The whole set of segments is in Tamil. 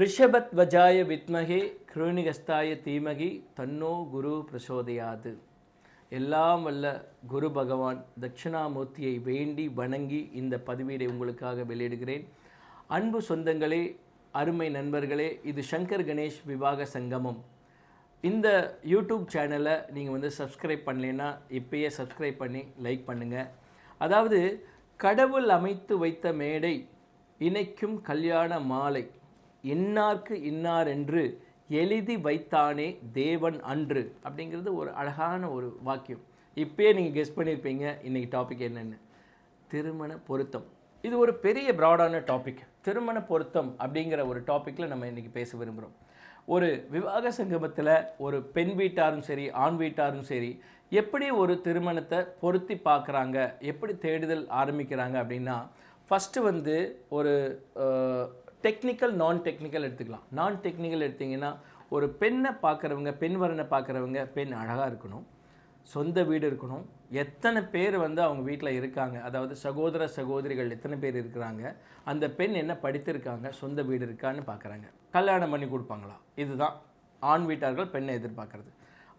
ரிஷபத் வஜாய வித்மகே கிருணிகஸ்தாய தீமகி தன்னோ குரு பிரசோதையாது எல்லாம் வல்ல குரு பகவான் தட்சிணாமூர்த்தியை வேண்டி வணங்கி இந்த பதிவீடை உங்களுக்காக வெளியிடுகிறேன். அன்பு சொந்தங்களே அருமை நண்பர்களே இது சங்கர் கணேஷ் விவாக சங்கமம். இந்த யூடியூப் சேனலை நீங்கள் வந்து சப்ஸ்கிரைப் பண்ணலைன்னா இப்பயே சப்ஸ்கிரைப் பண்ணி லைக் பண்ணுங்கள் அதாவது கடவுள் அமைத்து வைத்த மேடை இணைக்கும் கல்யாண மாலை இன்னார்க்கு இன்னார் என்று எழுதி வைத்தானே தேவன் அன்று அப்படிங்கிறது ஒரு அழகான ஒரு வாக்கியம். இப்பயே நீங்கள் கெஸ் பண்ணியிருப்பீங்க இன்றைக்கி டாபிக் என்னென்னு. திருமண பொருத்தம். இது ஒரு பெரிய ப்ராடான டாபிக் திருமண பொருத்தம் அப்படிங்கிற ஒரு டாப்பிக்கில் நம்ம இன்றைக்கி பேச விரும்புகிறோம் ஒரு விவாக சங்கமத்தில் ஒரு பெண் வீட்டாரும் சரி ஆண் வீட்டாரும் சரி எப்படி ஒரு திருமணத்தை பொருத்தி பார்க்குறாங்க எப்படி தேடுதல் ஆரம்பிக்கிறாங்க அப்படின்னா ஃபஸ்ட்டு வந்து ஒரு டெக்னிக்கல் நான் டெக்னிக்கல் எடுத்துக்கலாம். நான் டெக்னிக்கல் எடுத்தீங்கன்னா ஒரு பெண்ணை பார்க்குறவங்க பெண் வரனை பார்க்குறவங்க பெண் அழகாக இருக்கணும். சொந்த வீடு இருக்கணும். எத்தனை பேர் வந்து அவங்க வீட்டில் இருக்காங்க? அதாவது சகோதர சகோதரிகள் எத்தனை பேர் இருக்கிறாங்க? அந்த பெண் என்ன படித்திருக்காங்க? சொந்த வீடு இருக்கான்னு பார்க்குறாங்க. கல்யாணம் பண்ணி கொடுப்பாங்களா? இதுதான். ஆண் வீட்டார்கள் பெண்ணை எதிர்பார்க்கறது.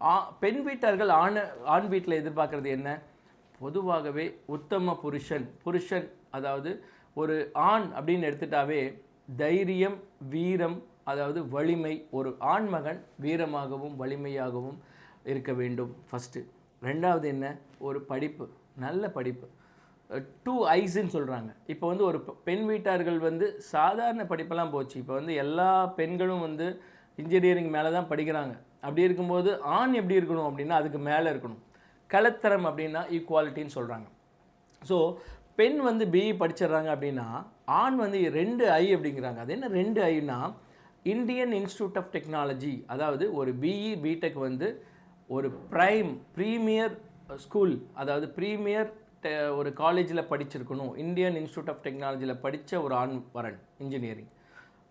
ஆ பெண் வீட்டார்கள் ஆண் ஆண் வீட்டில் எதிர்பார்க்கறது என்ன? பொதுவாகவே உத்தம புருஷன் புருஷன் அதாவது ஒரு ஆண் அப்படின்னு எடுத்துட்டாவே தைரியம் வீரம் அதாவது வலிமை ஒரு ஆண்மகன் வீரமாகவும் வலிமையாகவும் இருக்க வேண்டும். ஃபஸ்ட்டு ரெண்டாவது என்ன? ஒரு படிப்பு. நல்ல படிப்பு. டூ ஐஸ்ன்னு சொல்கிறாங்க இப்போ வந்து ஒரு பெண் வீட்டார்கள் வந்து சாதாரண படிப்பெல்லாம் போச்சு. இப்போ வந்து எல்லா பெண்களும் வந்து இன்ஜினியரிங் மேலே தான் படிக்கிறாங்க. அப்படி இருக்கும்போது ஆண் எப்படி இருக்கணும் அப்படின்னா அதுக்கு மேலே இருக்கணும். கலத்தரம் அப்படின்னா ஈக்குவாலிட்டின்னு சொல்கிறாங்க ஸோ பெண் வந்து பிஇ படிச்சிடுறாங்க அப்படின்னா ஆண் வந்து ரெண்டு ஐ அப்படிங்கிறாங்க. அது என்ன ரெண்டு ஐனா இந்தியன் இன்ஸ்டியூட் ஆஃப் டெக்னாலஜி அதாவது ஒரு பிஇ பிடெக் வந்து ஒரு ப்ரைம் ப்ரீமியர் ஸ்கூல் அதாவது ப்ரீமியர் ஒரு காலேஜில் படிச்சிருக்கணும். இந்தியன் இன்ஸ்டியூட் ஆஃப் டெக்னாலஜியில் படித்த ஒரு ஆண் வரன் engineering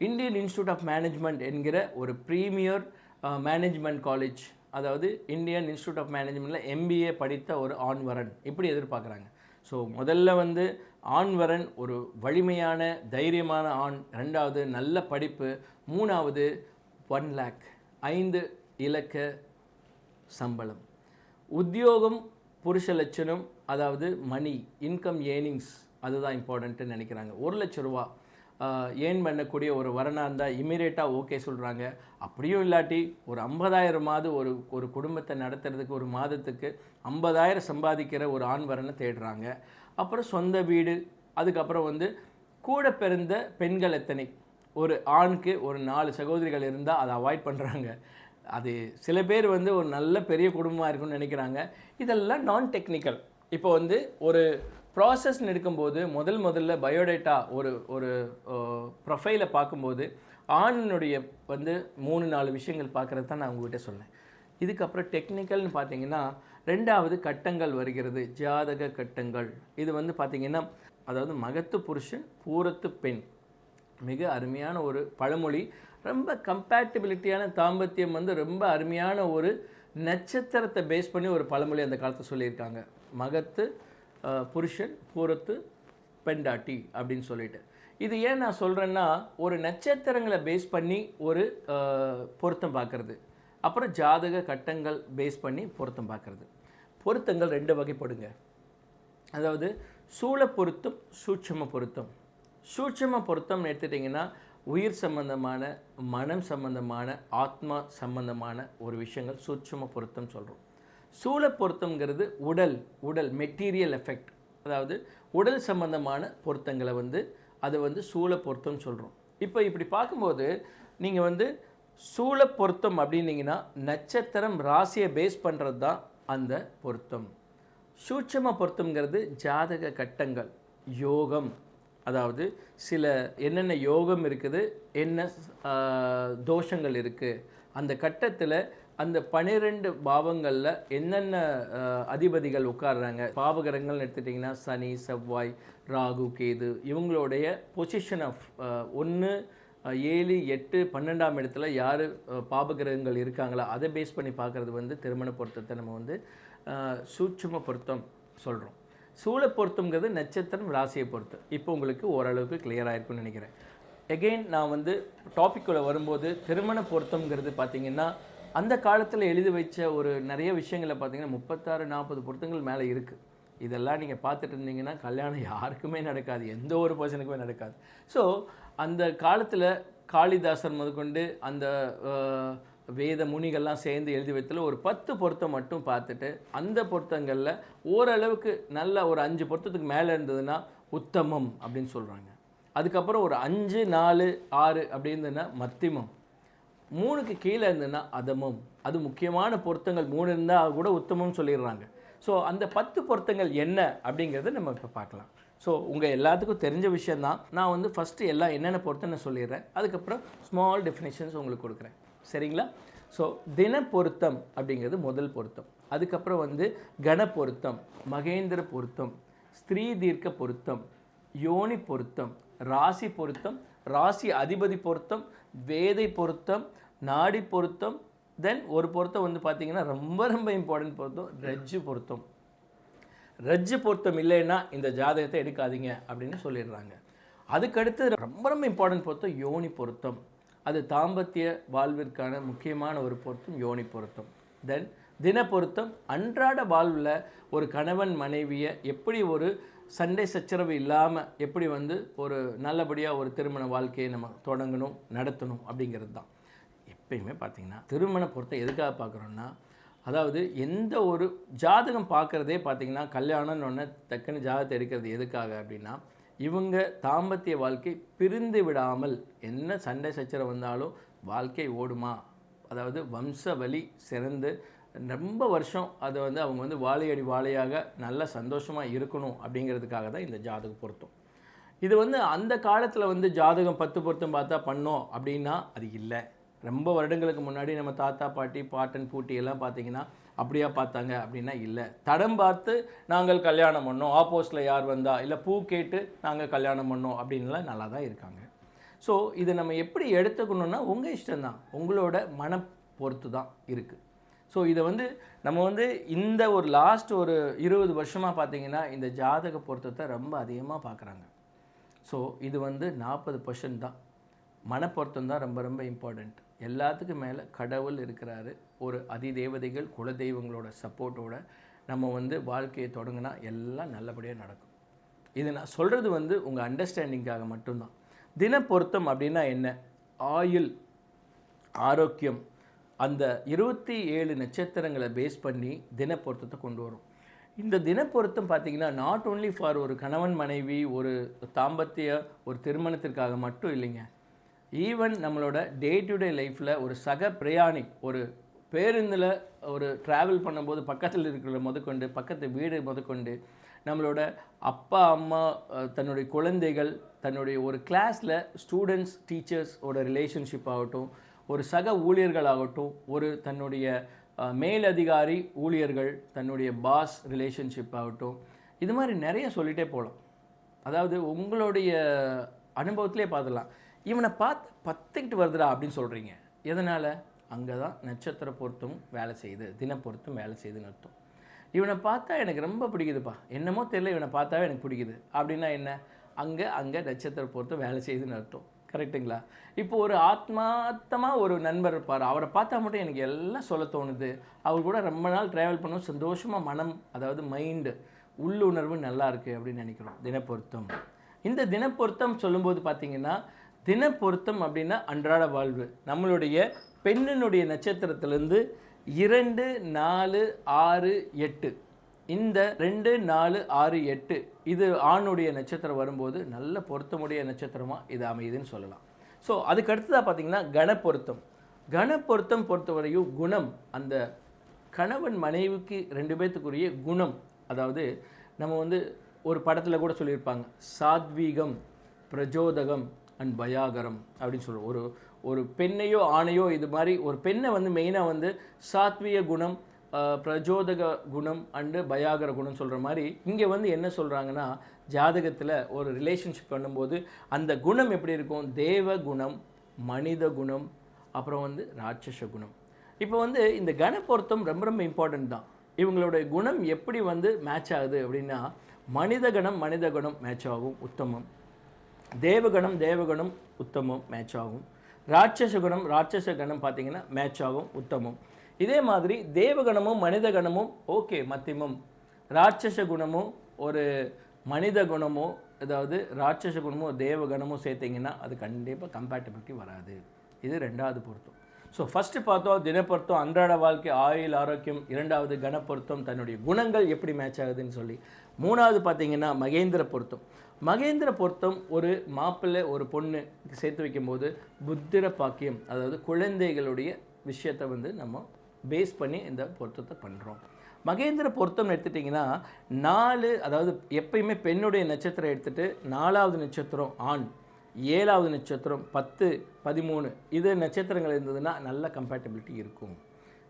Indian institute of management என்கிற ஒரு ப்ரீமியர் மேனேஜ்மெண்ட் காலேஜ் அதாவது இந்தியன் இன்ஸ்டியூட் ஆஃப் மேனேஜ்மெண்ட்டில் எம்பிஏ படித்த ஒரு ஆண் வரன். இப்படி எதிர்பார்க்குறாங்க. ஸோ முதல்ல வந்து ஆண் வரன் ஒரு வலிமையான தைரியமான ஆண். ரெண்டாவது நல்ல படிப்பு. மூணாவது ஒன் லேக் ஐந்து இலக்க சம்பளம். உத்தியோகம் புருஷ லட்சணம் அதாவது மணி இன்கம் ஏர்னிங்ஸ் அதுதான் இம்பார்ட்டன்ட்டு நினைக்கிறாங்க. ஒரு லட்ச ரூபா. ஏர்ன் பண்ணக்கூடிய ஒரு வரனாக இருந்தால் இமீடியட்டாக ஓகே சொல்கிறாங்க அப்படியும் இல்லாட்டி ஒரு ஐம்பதாயிரமாவது ஒரு ஒரு குடும்பத்தை நடத்துறதுக்கு ஒரு மாதத்துக்கு ஐம்பதாயிரம் சம்பாதிக்கிற ஒரு ஆண் வரனை தேடுறாங்க. அப்புறம் சொந்த வீடு அதுக்கப்புறம் வந்து கூட பிறந்த பெண்கள் எத்தனை? ஒரு ஆணுக்கு ஒரு நாலு சகோதரிகள் இருந்தால் அதை அவாய்ட் பண்ணுறாங்க அது சில பேர் வந்து ஒரு நல்ல பெரிய குடும்பமாக இருக்குன்னு நினைக்கிறாங்க. இதெல்லாம் நான் டெக்னிக்கல் இப்போ வந்து ஒரு ப்ராசஸ்ன்னு எடுக்கும்போது முதல் முதல்ல பயோடேட்டா ஒரு ஒரு ப்ரொஃபைலை பார்க்கும்போது ஆணினுடைய வந்து மூணு நாலு விஷயங்கள் பார்க்குறது தான் நான் உங்ககிட்ட சொன்னேன். இதுக்கப்புறம் டெக்னிக்கல்னு பார்த்தீங்கன்னா ரெண்டாவது கட்டங்கள் வருகிறது ஜாதக கட்டங்கள். இது வந்து பார்த்தீங்கன்னா அதாவது மகத்து புருஷன் பூரத்து பெண். மிக அருமையான ஒரு பழமொழி. ரொம்ப கம்பேட்டபிலிட்டியான தாம்பத்தியம் வந்து ரொம்ப அருமையான ஒரு நட்சத்திரத்தை பேஸ் பண்ணி ஒரு பழமொழி அந்த காலத்தில் சொல்லியிருக்காங்க. மகத்து புருஷன் பூரத்து பெண்டாட்டி அப்படின்னு சொல்லிட்டு. இது ஏன் நான் சொல்கிறேன்னா ஒரு நட்சத்திரங்களை பேஸ் பண்ணி ஒரு பொருத்தம் பார்க்கறது அப்புறம் ஜாதக கட்டங்கள் பேஸ் பண்ணி பொருத்தம் பார்க்குறது பொருத்தங்கள் ரெண்டு வகைப்படுங்க. அதாவது சூழ பொருத்தம் சூட்சம பொருத்தம். சூட்சம பொருத்தம்னு எடுத்துட்டிங்கன்னா உயிர் சம்பந்தமான மனம் சம்பந்தமான ஆத்மா சம்பந்தமான ஒரு விஷயங்கள் சூட்சம பொருத்தம் சொல்கிறோம் சூழ பொருத்தம்ங்கிறது உடல் உடல் மெட்டீரியல் எஃபெக்ட் அதாவது உடல் சம்பந்தமான பொருத்தங்களை வந்து அது வந்து சூழ பொருத்தம் சொல்கிறோம் இப்போ இப்படி பார்க்கும்போது நீங்கள் வந்து சூழ பொருத்தம் அப்படின்னீங்கன்னா நட்சத்திரம் ராசியை பேஸ் பண்ணுறது தான் அந்த பொருத்தம். சூட்சம பொருத்தங்கிறது ஜாதக கட்டங்கள் யோகம். அதாவது சில என்னென்ன யோகம் இருக்குது என்ன தோஷங்கள் இருக்குது அந்த கட்டத்தில் அந்த பன்னிரெண்டு பாவங்களில் என்னென்ன அதிபதிகள் உட்கார்றாங்க? பாவகரங்கள்னு எடுத்துட்டிங்கன்னா சனி செவ்வாய் ராகு கேது இவங்களுடைய பொசிஷன் ஆஃப் ஒன்று ஏழு எட்டு பன்னெண்டாம் இடத்துல யார் பாபகிரகங்கள் இருக்காங்களா அதை பேஸ் பண்ணி பார்க்குறது வந்து திருமண பொருத்தத்தை நம்ம வந்து சூட்சும பொருத்தம் சொல்கிறோம் சூழ பொருத்தம்ங்கிறது நட்சத்திரம் ராசியை பொருத்தம் இப்போ உங்களுக்கு ஓரளவுக்கு கிளியராக இருக்கும்னு நினைக்கிறேன். எகெயின் நான் வந்து டாப்பிக்குள்ளே வரும்போது திருமண பொருத்தம்ங்கிறது பார்த்தீங்கன்னா அந்த காலத்தில் எழுதி வச்ச ஒரு நிறைய விஷயங்களை பார்த்தீங்கன்னா முப்பத்தாறு நாற்பது பொருத்தங்கள் மேலே இருக்குது இதெல்லாம் நீங்கள் பார்த்துட்டு இருந்தீங்கன்னா கல்யாணம் யாருக்குமே நடக்காது. எந்த ஒரு பர்சனுக்குமே நடக்காது. ஸோ அந்த காலத்தில் காளிதாசர் முதற்கொண்டு அந்த வேத முனிகள்லாம் சேர்ந்து எழுதி வைத்தல ஒரு பத்து பொருத்தம் மட்டும் பார்த்துட்டு அந்த பொருத்தங்களில் ஓரளவுக்கு நல்ல ஒரு அஞ்சு பொருத்தத்துக்கு மேலே இருந்ததுன்னா உத்தமம் அப்படின்னு சொல்கிறாங்க அதுக்கப்புறம் ஒரு அஞ்சு நாலு ஆறு அப்படின்றதுன்னா மத்திமம். மூணுக்கு கீழே இருந்ததுன்னா அதமம். அது முக்கியமான பொருத்தங்கள் மூணு இருந்தால் கூட உத்தமம்னு சொல்லிடுறாங்க. ஸோ அந்த பத்து பொருத்தங்கள் என்ன அப்படிங்கிறத நம்ம இப்போ பார்க்கலாம். ஸோ உங்கள் எல்லாத்துக்கும் தெரிஞ்ச விஷயந்தான் நான் வந்து ஃபஸ்ட்டு எல்லாம் என்னென்ன பொருத்தம் நான் சொல்லிடுறேன். அதுக்கப்புறம் ஸ்மால் டெஃபினேஷன்ஸ் உங்களுக்கு கொடுக்குறேன். சரிங்களா? ஸோ தின பொருத்தம் அப்படிங்கிறது முதல் பொருத்தம். அதுக்கப்புறம் வந்து கன பொருத்தம் மகேந்திர பொருத்தம் ஸ்திரீ தீர்க்க பொருத்தம் யோனி பொருத்தம் ராசி பொருத்தம் ராசி அதிபதி பொருத்தம் வேதை பொருத்தம் நாடி பொருத்தம் தென் ஒரு பொருத்தம் வந்து பார்த்தீங்கன்னா ரொம்ப ரொம்ப இம்பார்ட்டன்ட் பொருத்தம் ரஜ்ஜு பொருத்தம். ரஜ்ஜு பொருத்தம் இல்லைன்னா இந்த ஜாதகத்தை எடுக்காதீங்க அப்படின்னு சொல்லிடுறாங்க. அதுக்கடுத்து ரொம்ப ரொம்ப இம்பார்ட்டன்ட் பொருத்தம் யோனி பொருத்தம். அது தாம்பத்திய வாழ்விற்கான முக்கியமான ஒரு பொருத்தம் யோனி பொருத்தம். தென் தின பொருத்தம் அன்றாட வாழ்வில் ஒரு கணவன் மனைவியை எப்படி ஒரு சண்டை சச்சரவு இல்லாமல் எப்படி வந்து ஒரு நல்லபடியாக ஒரு திருமண வாழ்க்கையை நம்ம தொடங்கணும் நடத்தணும் அப்படிங்கிறது தான். எப்பயுமே பார்த்திங்கன்னா திருமண பொருத்தம் எதுக்காக பார்க்குறோன்னா அதாவது எந்த ஒரு ஜாதகம் பார்க்குறதே பார்த்தீங்கன்னா கல்யாணம்னு ஒன்று டக்குன்னு ஜாதகத்தை எடுக்கிறது எதுக்காக அப்படின்னா இவங்க தாம்பத்திய வாழ்க்கை பிரிந்து விடாமல் என்ன சண்டை சச்சரவு வந்தாலும் வாழ்க்கை ஓடுமா? அதாவது வம்ச வழி சிறந்து ரொம்ப வருஷம் அதை வந்து அவங்க வந்து வாழையடி வாழையாக நல்ல சந்தோஷமாக இருக்கணும் அப்படிங்கிறதுக்காக தான் இந்த ஜாதக பொருத்தம். இது வந்து அந்த காலத்தில் வந்து ஜாதகம் பத்து பொருத்தம் பார்த்தா பண்ணோம் அப்படின்னா அது இல்லை. ரொம்ப வருடங்களுக்கு முன்னாடி நம்ம தாத்தா பாட்டி பாட்டன் பூட்டி எல்லாம் பார்த்தீங்கன்னா அப்படியா பார்த்தாங்க அப்படின்னா இல்லை. தடம் பார்த்து நாங்கள் கல்யாணம் பண்ணோம். ஆப்போஸில் யார் வந்தா? இல்லை பூ கேட்டு நாங்கள் கல்யாணம் பண்ணோம் அப்படின்லாம் நல்லா தான் இருக்காங்க. ஸோ இதை நம்ம எப்படி எடுத்துக்கணுன்னா உங்கள் இஷ்டம்தான். உங்களோட மன பொறுத்து தான் இருக்குது ஸோ இதை வந்து நம்ம வந்து இந்த ஒரு லாஸ்ட் ஒரு இருபது வருஷமாக பார்த்தீங்கன்னா இந்த ஜாதக பொருத்தத்தை ரொம்ப அதிகமாக பார்க்குறாங்க. ஸோ இது வந்து நாற்பது பர்சன்ட் தான். மனப்பொருத்தம் தான் ரொம்ப ரொம்ப இம்பார்ட்டண்ட் எல்லாத்துக்கும் மேலே கடவுள் இருக்கிறாரு. ஒரு அதிதேவதைகள் குலதெய்வங்களோட சப்போர்ட்டோட நம்ம வந்து வாழ்க்கையை தொடங்கினா எல்லாம் நல்லபடியாக நடக்கும். இது நான் சொல்கிறது வந்து உங்கள் அண்டர்ஸ்டாண்டிங்காக மட்டும்தான். தினப்பொருத்தம் அப்படின்னா என்ன? ஆயுள் ஆரோக்கியம் அந்த இருபத்தி ஏழு நட்சத்திரங்களை பேஸ் பண்ணி தின பொருத்தத்தை கொண்டு வரும். இந்த தின பொருத்தம் பார்த்தீங்கன்னா நாட் ஓன்லி ஃபார் ஒரு கணவன் மனைவி ஒரு தாம்பத்திய ஒரு திருமணத்திற்காக மட்டும் இல்லைங்க. ஈவன் நம்மளோட டே டு டே லைஃப்பில் ஒரு சக பிரயாணி ஒரு பேருந்தில் ஒரு ட்ராவல் பண்ணும்போது பக்கத்தில் இருக்கிற முதற்கொண்டு பக்கத்து வீடு முதற்கொண்டு நம்மளோட அப்பா அம்மா தன்னுடைய குழந்தைகள் தன்னுடைய ஒரு கிளாஸில் ஸ்டூடெண்ட்ஸ் டீச்சர்ஸோட ரிலேஷன்ஷிப் ஆகட்டும் ஒரு சக ஊழியர்கள் ஆகட்டும் ஒரு தன்னுடைய மேலதிகாரி ஊழியர்கள் தன்னுடைய பாஸ் ரிலேஷன்ஷிப் ஆகட்டும் இது மாதிரி நிறைய சொல்லிகிட்டே போகலாம். அதாவது உங்களுடைய அனுபவத்திலே பார்த்துடலாம். இவனை பார்த்து பத்துக்கிட்டு வருதுடா அப்படின்னு சொல்கிறீங்க எதனால்? அங்கே தான் நட்சத்திர பொருத்தும் வேலை செய்யுது தின பொருத்தும் வேலை செய்யுதுன்னு அர்த்தம். இவனை பார்த்தா எனக்கு ரொம்ப பிடிக்குதுப்பா. என்னமோ தெரியல இவனை பார்த்தாவே எனக்கு பிடிக்குது. அப்படின்னா என்ன? அங்கே அங்கே நட்சத்திர பொருத்தம் வேலை செய்யுதுன்னு அர்த்தம். கரெக்ட்டுங்களா? இப்போ ஒரு ஆத்மாத்தமாக ஒரு நண்பர் இருப்பார். அவரை பார்த்தா மட்டும் எனக்கு எல்லாம் சொல்ல தோணுது. அவர் கூட ரொம்ப நாள் ட்ராவல் பண்ணும் சந்தோஷமாக மனம் அதாவது மைண்டு உள்ளுணர்வு நல்லா இருக்குது அப்படின்னு நினைக்கிறோம். தினப்பொருத்தம். இந்த தினப்பொருத்தம் சொல்லும்போது பார்த்தீங்கன்னா தினப்பொருத்தம் அப்படின்னா அன்றாட வாழ்வு. நம்மளுடைய பெண்ணினுடைய நட்சத்திரத்திலேருந்து இரண்டு நாலு ஆறு எட்டு. இந்த ரெண்டு நாலு ஆறு எட்டு இது ஆணுடைய நட்சத்திரம் வரும்போது நல்ல பொருத்தமுடைய நட்சத்திரமாக இது அமையுதுன்னு சொல்லலாம். ஸோ அதுக்கு அடுத்ததாக பார்த்தீங்கன்னா கணப்பொருத்தம் கணப்பொருத்தம் பொறுத்தவரையும் குணம் அந்த கணவன் மனைவிக்கு ரெண்டு பேர்த்துக்குரிய குணம் அதாவது நம்ம வந்து ஒரு படத்தில் கூட சொல்லியிருப்பாங்க சாத்வீகம் பிரஜோதகம் அண்ட் பயாகரம் அப்படின்னு சொல்லுவோம். ஒரு ஒரு பெண்ணையோ ஆணையோ இது மாதிரி ஒரு பெண்ணை வந்து மெயினாக வந்து சாத்விய குணம் பிரஜோதக குணம் அண்டு பயாகர குணம் சொல்கிற மாதிரி இங்கே வந்து என்ன சொல்கிறாங்கன்னா ஜாதகத்தில் ஒரு ரிலேஷன்ஷிப் பண்ணும்போது அந்த குணம் எப்படி இருக்கும்? தேவ குணம் மனித குணம் அப்புறம் வந்து ராட்சச குணம். இப்போ வந்து இந்த கண பொருத்தம் ரொம்ப ரொம்ப இம்பார்ட்டன்ட் தான். இவங்களுடைய குணம் எப்படி வந்து மேட்ச் ஆகுது அப்படின்னா மனித கணம் மனித குணம் மேட்ச் ஆகும் உத்தமம். தேவகணம் தேவகணம் உத்தமம் மேட்ச் ஆகும். ராட்சச குணம் ராட்சச கணம் பார்த்தீங்கன்னா மேட்ச் ஆகும் உத்தமம். இதே மாதிரி தேவகணமும் மனித கணமும் ஓகே மத்தியமம். ராட்சச குணமும் ஒரு மனித குணமோ அதாவது ராட்சச குணமோ தேவ குணமோ சேர்த்திங்கன்னா அது கண்டிப்பாக கம்பேட்டபிலிட்டி வராது. இது ரெண்டாவது பொருத்தம். ஸோ ஃபஸ்ட்டு பார்த்தோம் தினப்பொருத்தம் அன்றாட வாழ்க்கை ஆயுள் ஆரோக்கியம் இரண்டாவது கணப்பொருத்தம் தன்னுடைய குணங்கள் எப்படி மேட்ச் ஆகுதுன்னு சொல்லி. மூணாவது பார்த்தீங்கன்னா மகேந்திர பொருத்தம். மகேந்திர பொருத்தம் ஒரு மாப்பிள்ளை ஒரு பொண்ணு சேர்த்து வைக்கும்போது புத்திர பாக்கியம் அதாவது குழந்தைகளுடைய விஷயத்தை வந்து நம்ம பேஸ் பண்ணி இந்த பொருத்தத்தை பண்ணுறோம் மகேந்திர பொருத்தம் எடுத்துட்டிங்கன்னா நாலு அதாவது எப்பயுமே பெண்ணுடைய நட்சத்திரம் எடுத்துகிட்டு நாலாவது நட்சத்திரம் ஆண் ஏழாவது நட்சத்திரம் பத்து பதிமூணு இது நட்சத்திரங்கள் இருந்ததுன்னா நல்ல கம்பேட்டபிலிட்டி இருக்கும்.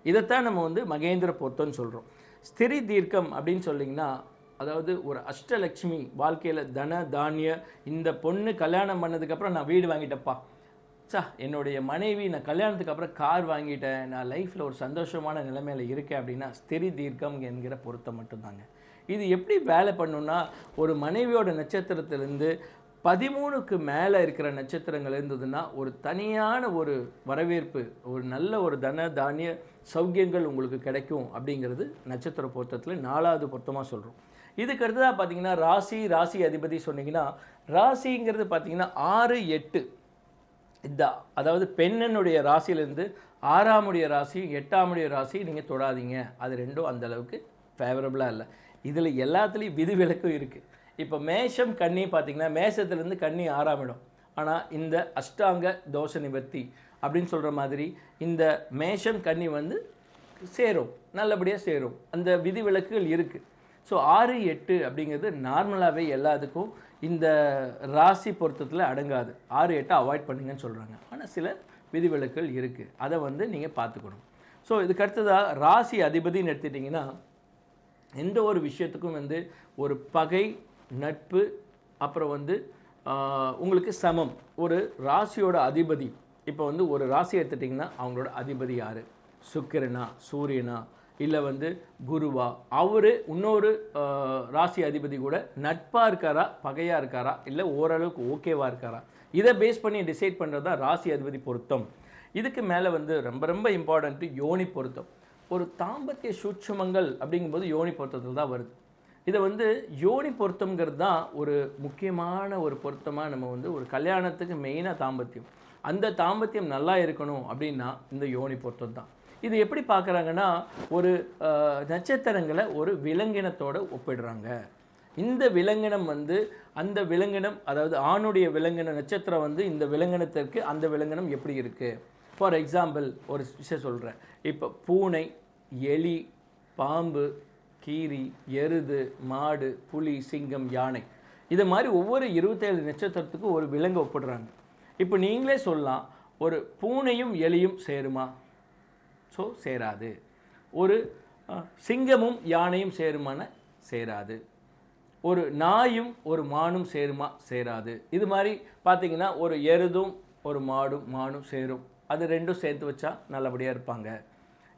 இதைத்தான் நம்ம வந்து மகேந்திர பொருத்தம்னு சொல்கிறோம் ஸ்திரி தீர்க்கம் அப்படின்னு சொல்லிங்கன்னா அதாவது ஒரு அஷ்டலக்ஷ்மி வாழ்க்கையில் தன தானிய இந்த பொண்ணு கல்யாணம் பண்ணதுக்கப்புறம் நான் வீடு வாங்கிட்டப்பா சா என்னுடைய மனைவி நான் கல்யாணத்துக்கு அப்புறம் கார் வாங்கிட்டேன். நான் லைஃப்பில் ஒரு சந்தோஷமான நிலைமையில் இருக்கேன் அப்படின்னா ஸ்திரி தீர்க்கம் என்கிற பொருத்தம் மட்டும்தாங்க. இது எப்படி வேலை பண்ணுன்னா ஒரு மனைவியோட நட்சத்திரத்திலேருந்து பதிமூணுக்கு மேலே இருக்கிற நட்சத்திரங்கள் இருந்ததுன்னா ஒரு தனியான ஒரு வரவேற்பு ஒரு நல்ல ஒரு தன தானிய சௌக்கியங்கள் உங்களுக்கு கிடைக்கும் அப்படிங்கிறது நட்சத்திர பொருத்தத்தில் நாலாவது பொருத்தமாக சொல்கிறோம் இதுக்கு அடுத்ததாக பார்த்தீங்கன்னா ராசி ராசி அதிபதி சொன்னீங்கன்னா ராசிங்கிறது பார்த்தீங்கன்னா ஆறு எட்டு. இந்த அதாவது பெண்ணனுடைய ராசியிலேருந்து ஆறாமுடைய ராசி எட்டாமுடைய ராசி நீங்கள் தொடாதீங்க. அது ரெண்டும் அந்தளவுக்கு ஃபேவரபுளாக இல்லை. இதில் எல்லாத்துலேயும் விதிவிலக்கும் இருக்குது இப்போ மேஷம் கன்னி பார்த்தீங்கன்னா மேஷத்துலேருந்து கன்னி ஆறாம் இடம் ஆனால் இந்த அஷ்டாங்க தோஷ நிவர்த்தி அப்படின்னு சொல்கிற மாதிரி இந்த மேஷம் கன்னி வந்து சேரும். நல்லபடியாக சேரும். அந்த விதிவிலக்குகள் இருக்குது ஸோ ஆறு எட்டு அப்படிங்கிறது நார்மலாகவே எல்லாத்துக்கும் இந்த ராசி பொருத்தத்தில் அடங்காது. ஆறு எட்டை அவாய்ட் பண்ணுங்கன்னு சொல்கிறாங்க ஆனால் சில விதிவிலக்குகள் இருக்குது அதை வந்து நீங்கள் பார்த்துக்கணும். ஸோ இதுக்கு அடுத்ததாக ராசி அதிபதின்னு எடுத்துட்டிங்கன்னா எந்த ஒரு விஷயத்துக்கும் வந்து ஒரு பகை நட்பு அப்புறம் வந்து உங்களுக்கு சமம். ஒரு ராசியோட அதிபதி. இப்போ வந்து ஒரு ராசி எடுத்துட்டிங்கன்னா அவங்களோட அதிபதி யார்? சுக்கிரனா சூரியனா இல்லை வந்து குருவா. அவர் இன்னொரு ராசி அதிபதி கூட நட்பாக இருக்காரா பகையாக இருக்காரா இல்லை ஓரளவுக்கு ஓகேவாக இருக்காரா? இதை பேஸ் பண்ணி டிசைட் பண்ணுறது தான் ராசி அதிபதி பொருத்தம். இதுக்கு மேலே வந்து ரொம்ப ரொம்ப இம்பார்ட்டண்ட்டு யோனி பொருத்தம். ஒரு தாம்பத்திய சூட்சமங்கள் அப்படிங்கும்போது யோனி பொருத்தத்தில் தான் வருது. இதை வந்து யோனி பொருத்தம்ங்கிறது தான் ஒரு முக்கியமான ஒரு பொருத்தமாக நம்ம வந்து ஒரு கல்யாணத்துக்கு மெயினாக தாம்பத்தியம். அந்த தாம்பத்தியம் நல்லா இருக்கணும் அப்படின்னா இந்த யோனி பொருத்தம் தான் இது எப்படி பார்க்குறாங்கன்னா ஒரு நட்சத்திரங்களை ஒரு விலங்கினத்தோடு ஒப்பிடுறாங்க. இந்த விலங்கினம் வந்து அந்த விலங்கினம் அதாவது ஆணுடைய விலங்கின நட்சத்திரம் வந்து இந்த விலங்கினத்திற்கு அந்த விலங்கினம் எப்படி இருக்குது ஃபார் எக்ஸாம்பிள் ஒரு விஷயம் சொல்கிறேன் இப்போ பூனை எலி பாம்பு கீரி எருது மாடு புலி சிங்கம் யானை. இது மாதிரி ஒவ்வொரு இருபத்தேழு நட்சத்திரத்துக்கும் ஒரு விலங்கு ஒப்பிடுறாங்க. இப்போ நீங்களே சொல்லலாம் ஒரு பூனையும் எலியும் சேருமா? ஸோ சேராது. ஒரு சிங்கமும் யானையும் சேருமான சேராது. ஒரு நாயும் ஒரு மானும் சேருமா சேராது. இது மாதிரி பார்த்தீங்கன்னா ஒரு எருதும் ஒரு மாடும் மானும் சேரும். அது ரெண்டும் சேர்த்து வச்சா நல்லபடியாக இருப்பாங்க.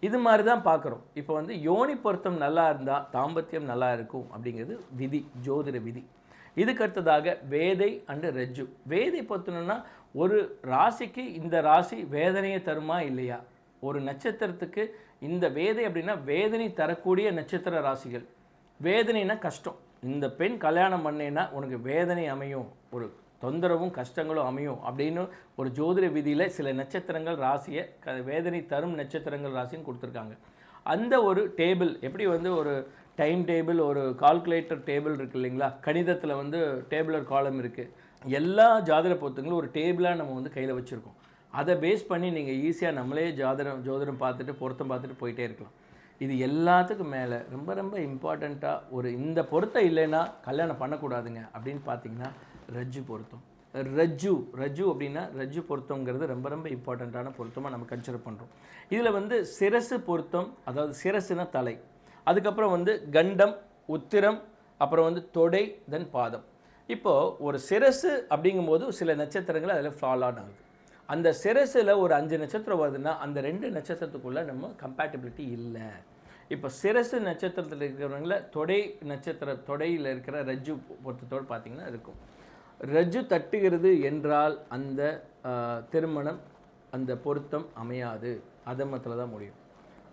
இது மாதிரி தான் பார்க்குறோம் இப்போ வந்து யோனி பொருத்தம் நல்லா இருந்தால் தாம்பத்தியம் நல்லா இருக்கும் அப்படிங்கிறது விதி ஜோதிட விதி. இதுக்கு அடுத்ததாக வேதை அண்டு ரஜ்ஜு. வேதை பொருத்தணும்னா ஒரு ராசிக்கு இந்த ராசி வேதனையை தருமா இல்லையா? ஒரு நட்சத்திரத்துக்கு இந்த வேதை அப்படின்னா வேதனை தரக்கூடிய நட்சத்திர ராசிகள். வேதனைனா கஷ்டம். இந்த பெண் கல்யாணம் பண்ணேன்னா உனக்கு வேதனை அமையும். ஒரு தொந்தரவும் கஷ்டங்களும் அமையும் அப்படின்னு ஒரு ஜோதிட விதியில் சில நட்சத்திரங்கள் ராசியை க வேதனை தரும் நட்சத்திரங்கள் ராசின்னு கொடுத்துருக்காங்க. அந்த ஒரு டேபிள் எப்படி வந்து ஒரு டைம் டேபிள் ஒரு கால்குலேட்டர் டேபிள் இருக்கு இல்லைங்களா? கணிதத்தில் வந்து டேபிளர் காலம் இருக்குது எல்லா ஜாதக பொருத்தங்களும் ஒரு டேபிளாக நம்ம வந்து கையில் வச்சுருக்கோம். அதை பேஸ் பண்ணி நீங்கள் ஈஸியாக நம்மளே ஜாதகம் ஜோதிடம் பார்த்துட்டு பொருத்தம் பார்த்துட்டு போயிட்டே இருக்கலாம். இது எல்லாத்துக்கும் மேலே ரொம்ப ரொம்ப இம்பார்ட்டண்ட்டாக ஒரு இந்த பொருத்தம் இல்லைன்னா கல்யாணம் பண்ணக்கூடாதுங்க அப்படின்னு பார்த்தீங்கன்னா ரஜ்ஜு பொருத்தம். ரஜ்ஜு ரஜ்ஜு அப்படின்னா ரஜ்ஜு பொருத்தங்கிறது ரொம்ப ரொம்ப இம்பார்ட்டண்ட்டான பொருத்தமாக நம்ம கன்சிடர் பண்ணுறோம் இதில் வந்து சிரசு பொருத்தம் அதாவது சிரசுனா தலை. அதுக்கப்புறம் வந்து கண்டம் உத்திரம் அப்புறம் வந்து தொடை தென் பாதம். இப்போது ஒரு சிரசு அப்படிங்கும்போது சில நட்சத்திரங்கள் அதில் ஃபாலான் ஆகுது. அந்த சிரசில் ஒரு அஞ்சு நட்சத்திரம் வருதுன்னா அந்த ரெண்டு நட்சத்திரத்துக்குள்ளே நம்ம கம்பேட்டபிலிட்டி இல்லை. இப்போ சிரசு நட்சத்திரத்தில் இருக்கிறவங்கள தொடை நட்சத்திர தொடையில் இருக்கிற ரஜ்ஜு பொருத்தத்தோடு பார்த்தீங்கன்னா இருக்கும். ரஜ்ஜு தட்டுகிறது என்றால் அந்த திருமணம் அந்த பொருத்தம் அமையாது. அதமத்தில் தான் முடியும்.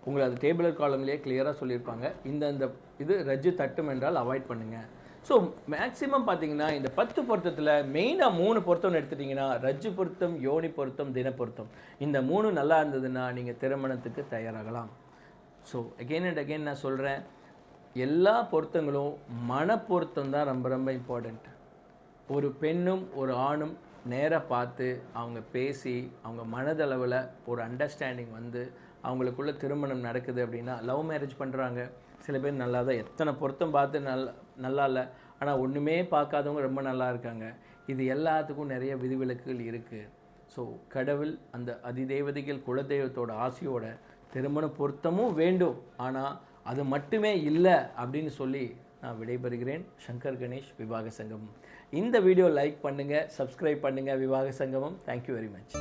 உங்களை அது டேபிளர் காலம்லேயே கிளியராக சொல்லியிருப்பாங்க. இந்த இந்த இது ரஜ்ஜு தட்டும் என்றால் அவாய்ட் பண்ணுங்கள் ஸோ மேக்ஸிமம் பார்த்தீங்கன்னா இந்த பத்து பொருத்தத்தில் மெயினாக மூணு பொருத்தம்னு எடுத்துட்டிங்கன்னா ரஜ்ஜு பொருத்தம் யோனி பொருத்தம் தின பொருத்தம். இந்த மூணு நல்லா இருந்ததுன்னா நீங்கள் திருமணத்துக்கு தயாராகலாம். ஸோ அகெயின் அண்ட் அகெயின் நான் சொல்கிறேன் எல்லா பொருத்தங்களும் மன பொருத்தம் தான் ரொம்ப ரொம்ப இம்பார்ட்டண்ட் ஒரு பெண்ணும் ஒரு ஆணும் நேராக பார்த்து அவங்க பேசி அவங்க மனதளவில் ஒரு அண்டர்ஸ்டாண்டிங் வந்து அவங்களுக்குள்ள திருமணம் நடக்குது அப்படின்னா லவ் மேரேஜ் பண்ணுறாங்க சில பேர் நல்லா தான் எத்தனை பொருத்தம் பார்த்து நல் நல்லா இல்லை. ஆனால் ஒன்றுமே பார்க்காதவங்க ரொம்ப நல்லா இருக்காங்க. இது எல்லாத்துக்கும் நிறைய விதிவிலக்குகள் இருக்குது ஸோ கடவுள் அந்த அதிதேவதைகள் குலதெய்வத்தோட ஆசையோட திருமண பொருத்தமும் வேண்டும். ஆனால் அது மட்டுமே இல்லை அப்படின்னு சொல்லி நான் விடைபெறுகிறேன். சங்கர் கணேஷ் விவாக சங்கமம். இந்த வீடியோ லைக் பண்ணுங்கள் சப்ஸ்கிரைப் பண்ணுங்கள் விவாக சங்கமம். Thank you very much